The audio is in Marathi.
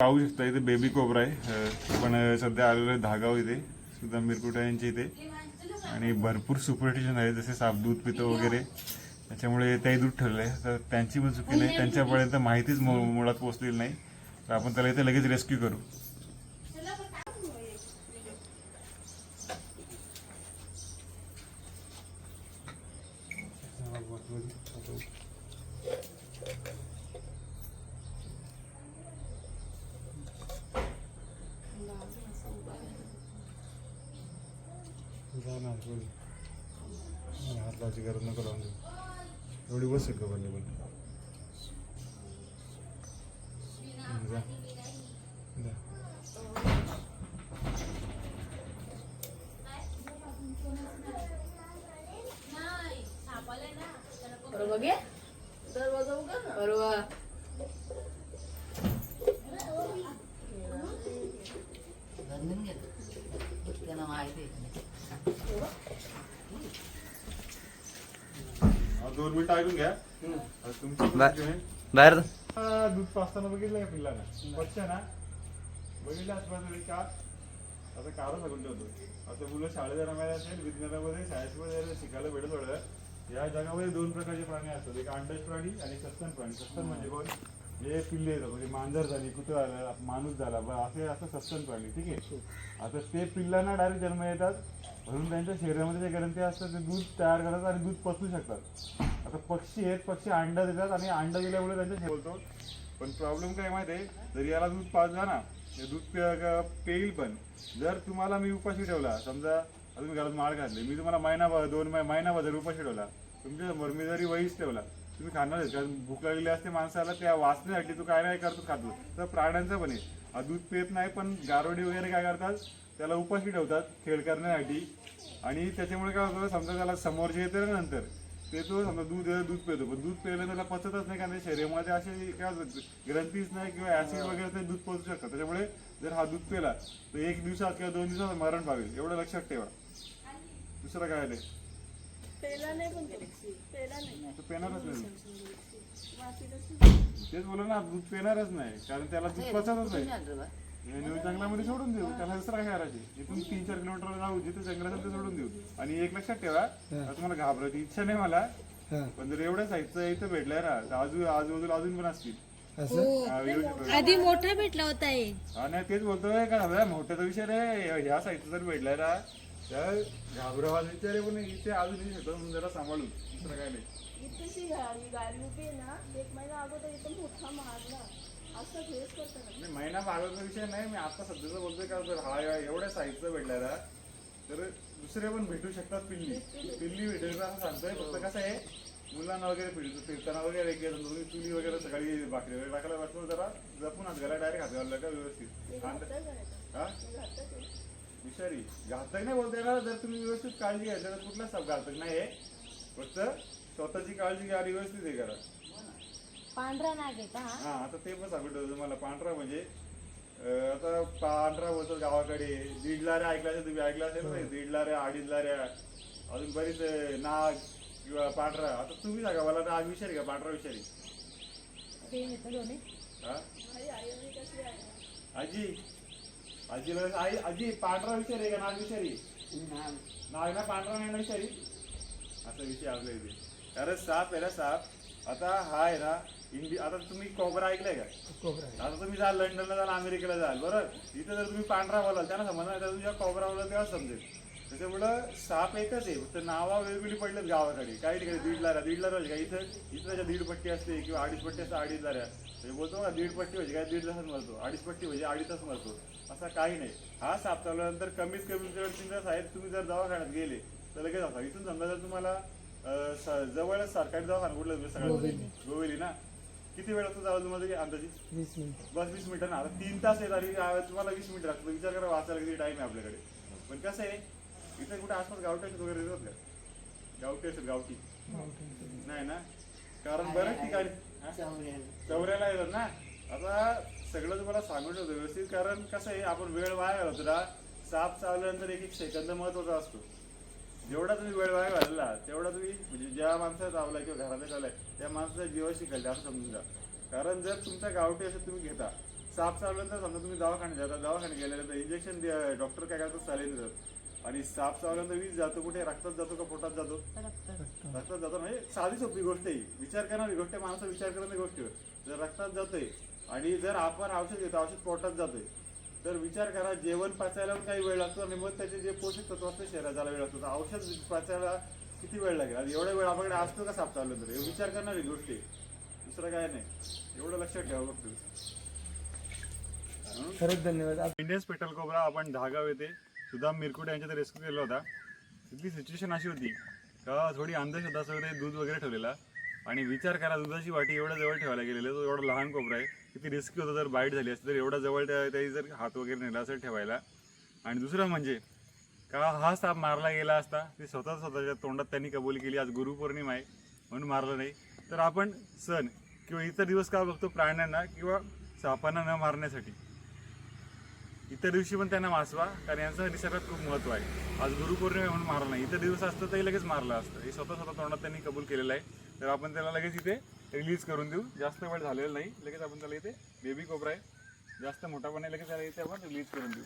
पाहू शकता इथे बेबी कोबरा आहे. पण सध्या आलेलो आहे धागाव इथे सुद्धा मिरकुटा यांच्या इथे. आणि भरपूर सुपरस्टिशन आहे जसे साप दूध पितो वगैरे. त्याच्यामुळे त्याही दूध ठरलं आहे तर त्यांची पण चुकी नाही त्यांच्यापर्यंत माहितीच मुळात पोहोचलेली नाही. तर आपण त्याला इथे लगेच रेस्क्यू करू. हात लावायची गरज नको लावून देऊ एवढी बस आहे कबरली पण? जा. जा. बरोबर घे. दरवाजा उघड ना बरोबर बंधून घेतो त्यांना माहिती आहे. हा, दोन मिनिटं ऐकून घ्या. तुमची. बाहेर. हा, दूध पाचताना बघितलं का पिल्लाना? बच्चा ना? बघितलं आसपास का? आता काढा सांगून ठेवतो. आता मुलं शाळेत रमायला असेल विज्ञानामध्ये सायन्समध्ये शिकायला भेटत थोडं. या जगामध्ये दोन प्रकारचे प्राणी असतात. एक अंडज प्राणी आणि सस्तन प्राणी. सस्तन म्हणजे कोण? हे पिल्ले येतात. म्हणजे मांजर झाली कुत्रा झाला माणूस झाला. बा असे असं सस्तन प्राणी. ठीक आहे? आता ते पिल्लांना डायरेक्ट जन्म येतात म्हणून त्यांच्या शरीरामध्ये जे ग्रंथी असतात ते दूध तयार करतात आणि दूध पचवू शकतात. आता पक्षी आहेत पक्षी अंड देतात आणि अंड दिल्यामुळे त्यांच्या बोलतो. पण प्रॉब्लेम काय माहिती आहे? जर याला दूध पाजला ना दूध पेईल पण. जर तुम्हाला मी उपाशी ठेवला समजा अजून तुम्ही घरात माळ घातली मी तुम्हाला महिनाभर दोन महि- महिनाभर जर उपाशी ठेवला तुमच्यासमोर मी जरी वहीच ठेवला तुम्ही खाणार आहेत कारण भूक लागलेली असते माणसाला त्या वाचण्यासाठी तू काय नाही करतो खातो. तर प्राण्यांचं पण आहे. दूध पित नाही पण गारोडी वगैरे काय करतात? त्याला उपाशी ठेवतात खेळ करण्यासाठी. आणि त्याच्यामुळे काय होतं समजा त्याला समोरचे येते ना नंतर ते तो समजा दूध दूध पितो. पण दूध प्यायला त्याला पचतच नाही कारण शरीरामध्ये असे काय ग्रंथीच नाही किंवा ऍसिड वगैरे ते दूध पचू शकतात त्याच्यामुळे जर हा दूध पिला तर एक दिवसात किंवा दोन दिवसात मरण पावेल. एवढं लक्षात ठेवा. दुसरं काय आले पेला नाही पेला पेणारच तेच बोल ना दूध पेणारच नाही. कारण त्याला दूध पचतच नाही. हे जंगलामध्ये सोडून देऊ. त्याला दुसरा काय करायचे इथून तीन चार किलोमीटर जाऊ जिथे जंगल असेल ते सोडून देऊ. आणि एक लक्षात ठेवा आता तुम्हाला घाबरायची इच्छा नाही मला. पण जर एवढ्या साईजचं इथं भेटलाय ना तर आजू आजूबाजूला अजून पण असतील. हा. आधी मोठा भेटला होता नाही तेच बोलतोय. का दादा मोठ्याचा विषय रे ह्या साईडचा जर भेटलाय ना त्या घाबरावाचा विचार आहे पण इथे अजून जरा सांभाळून. दुसरं काय नाही. गाडी उभी ना. एक महिना अगोदर इथं मोठा नाही, महिना मागवचा विषय नाही मी आता सध्याचा बोलतोय का? जर हा एवढ्या साईजचा भेटलाय ना तर दुसरे पण भेटू शकतात पिल्ली. पिल्ली भेटेल असं सांगतोय फक्त कसं आहे मुलांना वगैरे फिरतो फिरताना वगैरे एक गेलं तुम्ही चुली वगैरे सकाळी भाकरी वगैरे टाकायला वाटतो जरा जपून हात घाला डायरेक्ट हात घालला का व्यवस्थित हा? विषारी. घातक नाही बोलते ना जर तुम्ही व्यवस्थित काळजी घ्यायची तर कुठला साप घातक नाही आहे फक्त स्वतःची काळजी घ्या आणि व्यवस्थित हे करा. पांढरा नाग आहे का? हा? हा आता ते पण सांगतो तुम्हाला पांढरा म्हणजे अं, आता पांढरा बोलतो गावाकडे. दीड लाऱ्या ऐकला असेल तुम्ही ऐकला असेल ना दीड लाऱ्या अडीच लाऱ्या अजून बरीच अं, नाग किंवा पांढरा. आता तुम्ही सांगा मला नाग विषारी का पांढरा विषारी? ते येतं दोन्ही? हा? आजी? आजीला आई आजी पांढरा विषारी आहे का नाग विषारी? नाग. ना पांढरा नाही ना विषारी? असा विषय आपल्या इथे. कारण साप आहे ना साप. आता हा आहे ना इंडिया आता तुम्ही कोबरा ऐकलाय का? आता तुम्ही जाल लंडनला जाल अमेरिकेला जाल बरं? इथं जर तुम्ही पांढरा बोलाल त्यांना समजणार तर तुझ्या कोबरा बोलाल तेव्हा समजेल. त्याच्यामुळं साप एकच आहे फक्त नावा वेगवेगळी पडलेत गावाकडे. काही ठिकाणी दीड लाऱ्या दीड लाऱ्या म्हणजे काय? इथं इथं त्याच्या दीड पट्टी असते किंवा अडीच पट्टी असते अडीच लाऱ्या. म्हणजे बोलतो का दीड पट्टी म्हणजे काय? दीड तासात मरतो. अडीच पट्टी म्हणजे अडीच तास मरतो. असं काही नाही. हा साप चालवल्यानंतर कमीत कमी तास आहेत तुम्ही जर दवाखान्यात गेले तर लगेच असा इथून समजा जर तुम्हाला जवळच सरकारी दवाखाना कुठलं तुम्ही सगळ्यात गोवेली ना? किती वेळ लागतो जावं तुम्हाला तरी अंदाजे? वीस मिनिट. बस वीस मिनिटं ना? आता तीन तास आहेत आणि तुम्हाला वीस मिनिटं लागतं विचार करा वाचायला किती टाइम आहे आपल्याकडे. पण कसं आहे इथे कुठे आसपास गावठी औषध वगैरे देतात का? गावठी औषध गावठी. नाही ना? कारण बऱ्याच ठिकाणी हा? चौऱ्याला. येतात ना? आता सगळं तुम्हाला सांगून ठेवतो व्यवस्थित. कारण कसं आहे आपण वेळ वाया घालतो ना? साप चावल्यानंतर एक एक सेकंद महत्त्वाचा असतो. जेवढा तुम्ही वेळ वाया घालला तेवढा तुम्ही म्हणजे ज्या माणसाचा चावलाय किंवा घरातल्या चावलाय त्या माणसाचा जीवाशी घालते असं समजून जा. कारण जर तुमच्या गावठी असं तुम्ही घेता साप चावलं तर समजा तुम्ही दवाखान्यात जाता दवाखान्यात गेल्यानंतर इंजेक्शन डॉक्टर काय करतात सलाईन देतात. आणि साप चावल्यानंतर वीज जातो कुठे? रक्तात जातो का पोटात जातो? रक्तात. जातो. म्हणजे साधी सोपी गोष्ट आहे. ही. विचार करणारी गोष्ट आहे माणसं विचार करणारी गोष्ट. जर रक्तात जातोय आणि जर आपण औषध घेतो औषध पोटात जातोय तर विचार करा जेवण पचायला पण काही वेळ लागतो आणि मग त्याचे जे पोषक तत्व असते शरीरात जायला वेळ लागतो. तर औषध पचायला किती वेळ लागेल? आणि एवढा वेळ आपल्याकडे असतो का साप चाललं तर? हे विचार करणारी गोष्ट. दुसरं काय नाही. एवढं लक्षात ठेवा फक्त. खरंच धन्यवाद. इंडियन स्पेटल कोबरा आपण दहागाव येथे सुदाम मिरकुटे यांच्या रेस्क्यू केला होता. तिथली सिच्युएशन अशी होती का थोडी अंधश्रद्धा ते दूध वगैरे ठेवलेला. आणि विचार करा दुधाची वाटी एवढ्या जवळ ठेवायला गेलेलं तो एवढा लहान कोपरा आहे किती रिस्की होतं जर बाईट झाली असती तर एवढा जवळ त्या- त्याची जर हात वगैरे नेला असेल ठेवायला. आणि दुसरं म्हणजे का हा साप मारला गेला असता ते स्वतः स्वतःच्या तोंडात त्यांनी कबूल केली आज गुरुपौर्णिमा आहे म्हणून मारलं नाही. तर आपण सण किंवा इतर दिवस का बघतो प्राण्यांना किंवा सापांना न मारण्यासाठी? इतर दिवशी पण त्यांना वाचवा कारण यांचं निसर्गात खूप महत्त्व आहे. आज गुरुपौर्णिमा म्हणून मारला नाही. इतर दिवस असतं तरी लगेच मारलं असतं. हे स्वतः स्वतः तोंडात त्यांनी कबूल केलेलं आहे. तर आपण त्याला लगेच इथे रिलीज करून देऊ. जास्त वेळ झालेला नाही. लगेच आपण त्याला इथे बेबी कोबरा आहे. जास्त मोठा पण नाही लगेच त्याला इथे आपण रिलीज करून देऊ.